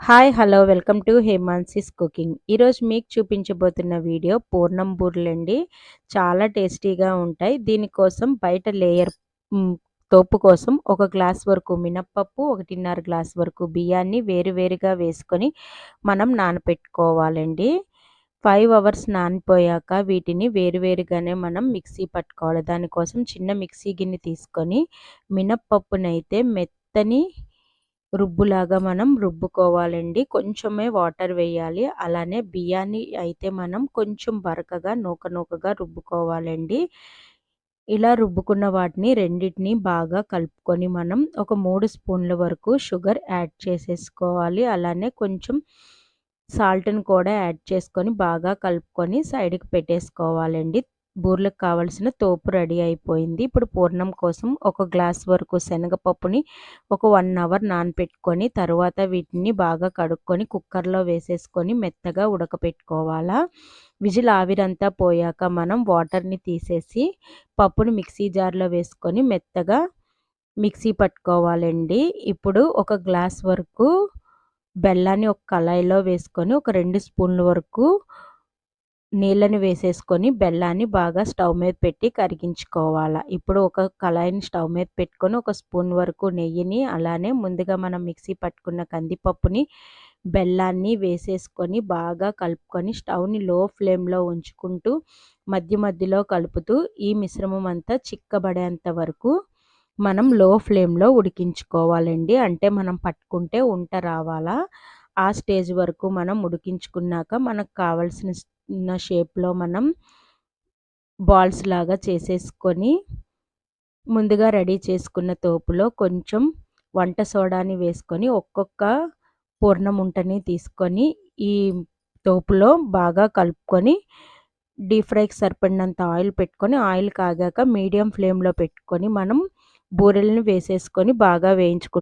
Hi hello welcome to Hemansi's cooking. ఈరోజు మీకు చూపించబోతున్న video పూర్ణం బూరెలండి. చాలా టేస్టీగా ఉంటాయి. దీనికోసం బయట లేయర్ తోపు కోసం ఒక గ్లాస్ వరకు మినప్పప్పు ఒకటిన్నర గ్లాస్ వరకు బియ్యాన్ని వేరువేరుగా వేసుకొని మనం నానపెట్టుకోవాలండి. ఫైవ్ అవర్స్ నానిపోయాక వీటిని వేరువేరుగానే మనం మిక్సీ పట్టుకోవాలి. దానికోసం చిన్న మిక్సీ గిన్నె తీసుకొని మినప్పప్పునైతే మెత్తని రుబ్బులాగా మనం రుబ్బుకోవాలండి. కొంచెమే వాటర్ వేయాలి. అలానే బియ్యాన్ని అయితే మనం కొంచెం బరకగా నూక నూకగా రుబ్బుకోవాలండి. ఇలా రుబ్బుకున్న వాటిని రెండింటిని బాగా కలుపుకొని మనం ఒక మూడు స్పూన్ల వరకు షుగర్ యాడ్ చేసేసుకోవాలి. అలానే కొంచెం సాల్ట్ని కూడా యాడ్ చేసుకొని బాగా కలుపుకొని సైడ్కి పెట్టేసుకోవాలండి. బూర్లకు కావలసిన తోపు రెడీ అయిపోయింది. ఇప్పుడు పూర్ణం కోసం ఒక గ్లాస్ వరకు శనగపప్పుని ఒక వన్ అవర్ నానపెట్టుకొని తర్వాత వీటిని బాగా కడుక్కొని కుక్కర్లో వేసేసుకొని మెత్తగా ఉడకపెట్టుకోవాలా? విజిల్ ఆవిరంతా పోయాక మనం వాటర్ని తీసేసి పప్పుని మిక్సీ జార్లో వేసుకొని మెత్తగా మిక్సీ పట్టుకోవాలండి. ఇప్పుడు ఒక గ్లాస్ వరకు బెల్లాన్ని ఒక కళాయిలో వేసుకొని ఒక రెండు స్పూన్ల వరకు నీళ్ళని వేసేసుకొని బెల్లాన్ని బాగా స్టవ్ మీద పెట్టి కరిగించుకోవాలి. ఇప్పుడు ఒక కళాయిని స్టవ్ మీద పెట్టుకొని ఒక స్పూన్ వరకు నెయ్యిని అలానే ముందుగా మనం మిక్సీ పట్టుకున్న కందిపప్పుని బెల్లాన్ని వేసేసుకొని బాగా కలుపుకొని స్టవ్ని లో ఫ్లేమ్లో ఉంచుకుంటూ మధ్య మధ్యలో కలుపుతూ ఈ మిశ్రమం అంతా చిక్కబడేంత వరకు మనం లో ఫ్లేమ్లో ఉడికించుకోవాలండి. అంటే మనం పట్టుకుంటే ఉంట రావాలా. ఆ స్టేజ్ వరకు మనం ఉడికించుకున్నాక మనకు కావాల్సిన షేప్లో మనం బాల్స్ లాగా చేసేసుకొని ముందుగా రెడీ చేసుకున్న తోపులో కొంచెం వంట సోడాని వేసుకొని ఒక్కొక్క పూర్ణముంటని తీసుకొని ఈ తోపులో బాగా కలుపుకొని డీప్ ఫ్రైకి సరిపడినంత ఆయిల్ పెట్టుకొని ఆయిల్ కాగాక మీడియం ఫ్లేమ్లో పెట్టుకొని మనం బూరెలను వేసేసుకొని బాగా వేయించుకుంటాం.